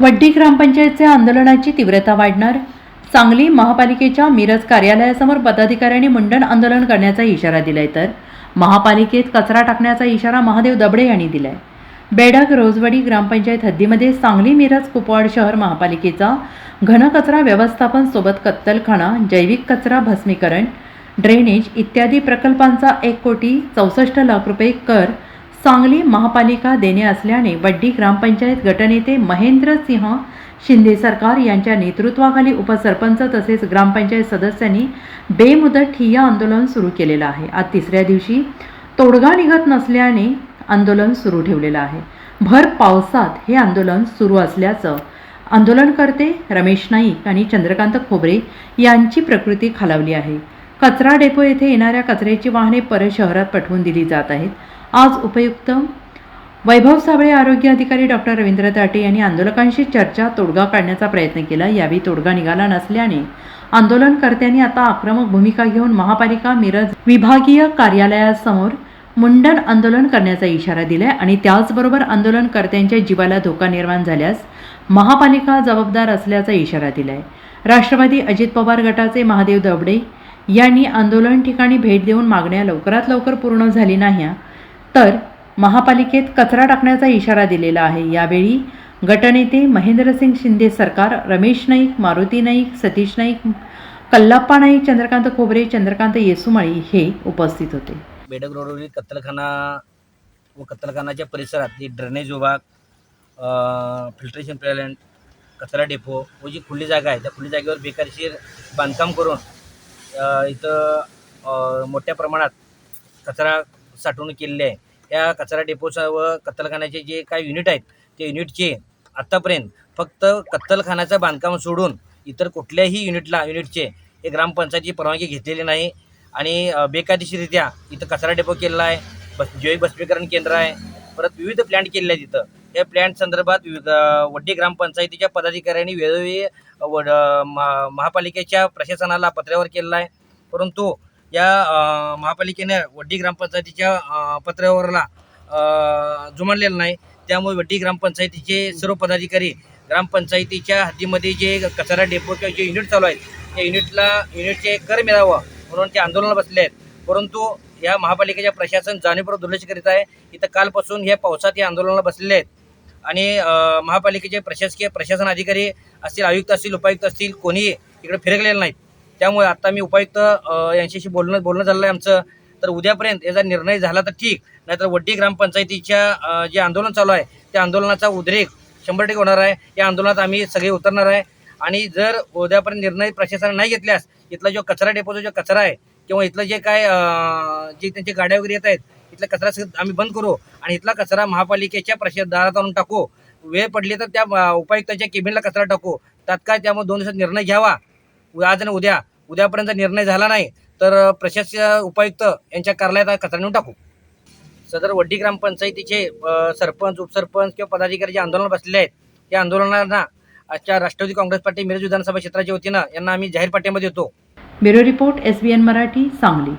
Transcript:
वड्डी ग्रामपंचायतच्या आंदोलनाची तीव्रता वाढणार. सांगली महापालिकेच्या मिरज कार्यालयासमोर पदाधिकाऱ्यांनी मुंडन आंदोलन करण्याचा इशारा दिलाय तर महापालिकेत कचरा टाकण्याचा इशारा महादेव दबडे यांनी दिलाय. बेडक रोजवडी ग्रामपंचायत हद्दीमध्ये सांगली मिरज कुपवाड शहर महापालिकेचा घनकचरा व्यवस्थापन सोबत कत्तलखाना जैविक कचरा भस्मीकरण ड्रेनेज इत्यादी प्रकल्पांचा एक कोटी चौसष्ट लाख रुपये कर सांगली महापालिका देणे असल्याने वड्डी ग्रामपंचायत गटनेते महेंद्र सिंह शिंदे सरकार यांच्या नेतृत्वाखाली उपसरपंच तसेच ग्रामपंचायत सदस्यांनी बेमुदत ठिय्या आंदोलन सुरू केलेलं आहे. आज तिसऱ्या दिवशी तोडगा निघत नसल्याने आंदोलन सुरू ठेवलेलं आहे. भर पावसात हे आंदोलन सुरू असल्याचं आंदोलनकर्ते रमेश नाईक आणि चंद्रकांत खोबरे यांची प्रकृती खालावली आहे. कचरा डेपो येथे येणाऱ्या कचऱ्याची वाहने परत शहरात पठवून दिली जात आहेत. आज उपयुक्त. वैभव साबळे आरोग्य अधिकारी डॉक्टर रवींद्र ताटे यांनी आंदोलकांशी चर्चा तोडगा काढण्याचा प्रयत्न केला. यावेळी तोडगा निघाला नसल्याने आंदोलनकर्त्यांनी आता आक्रमक भूमिका घेऊन महापालिका मिरज विभागीय कार्यालयासमोर मुंडन आंदोलन करण्याचा इशारा दिलाय आणि त्याचबरोबर आंदोलनकर्त्यांच्या जीवाला धोका निर्माण झाल्यास महापालिका जबाबदार असल्याचा इशारा दिलाय. राष्ट्रवादी अजित पवार गटाचे महादेव दबडे यांनी आंदोलन ठिकाणी भेट देऊन मागण्या लवकरात लवकर पूर्ण झाली नाही तर महापालिकेत कचरा टाकण्याचा इशारा दिलेला आहे. यावेळी गटनेते महेंद्रसिंग शिंदे सरकार रमेश नाईक मारुती नाईक सतीश नाईक कल्लाप्पा नाईक चंद्रकांत खोबरे चंद्रकांत येसुमाळी हे उपस्थित होते. बेडक रोडवरील कत्तलखाना व कत्तलखानाच्या परिसरात जे ड्रेनेज विभाग फिल्ट्रेशन प्लॅन्ट कचरा डेपो व जी खुली जागा आहे त्या खुली जागेवर बेकायदेशीर बांधकाम करून इथं मोठ्या प्रमाणात कचरा साठवणूक केलेली आहे. या कचरा डेपोचा व कत्तलखान्याचे जे काही युनिट आहेत ते युनिटचे आत्तापर्यंत फक्त कत्तलखान्याचं बांधकाम सोडून इतर कुठल्याही युनिटला युनिटचे हे ग्रामपंचायतीची परवानगी घेतलेली नाही. आणि बेकायदेशीररित्या इथं कचरा डेपो केलेला आहे बस जैविक भस्मीकरण केंद्र आहे परत विविध प्लॅन्ट केलेले आहेत इथं. या प्लॅन्ट संदर्भात विविध वड्डी ग्रामपंचायतीच्या पदाधिकाऱ्यांनी वेळोवेळी वड महा- महापालिकेच्या प्रशासनाला पत्रावर केलेला आहे. परंतु या महापालिकेने वड्डी ग्रामपंचायतीच्या पत्रावरला जुमानलेलं नाही. त्यामुळे वड्डी ग्रामपंचायतीचे सर्व पदाधिकारी ग्रामपंचायतीच्या हद्दीमध्ये जे कचरा डेपो किंवा जे युनिट चालू आहेत त्या युनिटला युनिटचे कर मिळावं म्हणून ते आंदोलनाला बसले आहेत. परंतु या महापालिकेच्या प्रशासन जाणीवपूर्वक दुर्लक्ष करीत आहे. इथं कालपासून हे पावसात या आंदोलनाला बसलेले आहेत. आणि महापालिकेचे प्रशासकीय प्रशासन अधिकारी असतील आयुक्त असतील उपायुक्त असतील कोणीही इकडे फिरकलेले नाहीत. त्यामुळे आता मी उपायुक्त यांच्याशी बोलणं बोलणं झालं आहे आमचं. तर उद्यापर्यंत याचा निर्णय झाला तर ठीक. नाहीतर वड्डी ग्रामपंचायतीच्या जे आंदोलन चालू आहे त्या आंदोलनाचा उद्रेक शंभर टक्के होणार आहे. या आंदोलनात आम्ही सगळे उतरणार आहे. आणि जर उद्यापर्यंत निर्णय प्रशासनाने नाही घेतल्यास इथला जो कचरा डेपोचा जो कचरा आहे किंवा इथलं जे काय जे त्यांच्या गाड्या वगैरे येत आहेत इथला कचरा आम्ही बंद करू आणि इथला कचरा महापालिकेच्या प्रशा दारात आणून टाकू. वेळ पडली तर त्या उपायुक्ताच्या केबिनला कचरा टाकू. तात्काळ त्यामुळे दोन दिवसात निर्णय घ्यावा. आज आणि उद्या. उद्यापर्यंत निर्णय झाला नाही तर प्रशासकीय उपायुक्त यांच्या कार्यालयात कचरा नेऊन टाकू. सदर वड्डी ग्रामपंचायतीचे सरपंच उपसरपंच किंवा पदाधिकारी जे आंदोलन बसलेले आहेत त्या आंदोलनांना आजच्या राष्ट्रवादी काँग्रेस पार्टी मिरज विधानसभा क्षेत्राच्या वतीनं यांना आम्ही जाहीर पाठिंबा देतो. Bureau report S B N Marathi Sangli.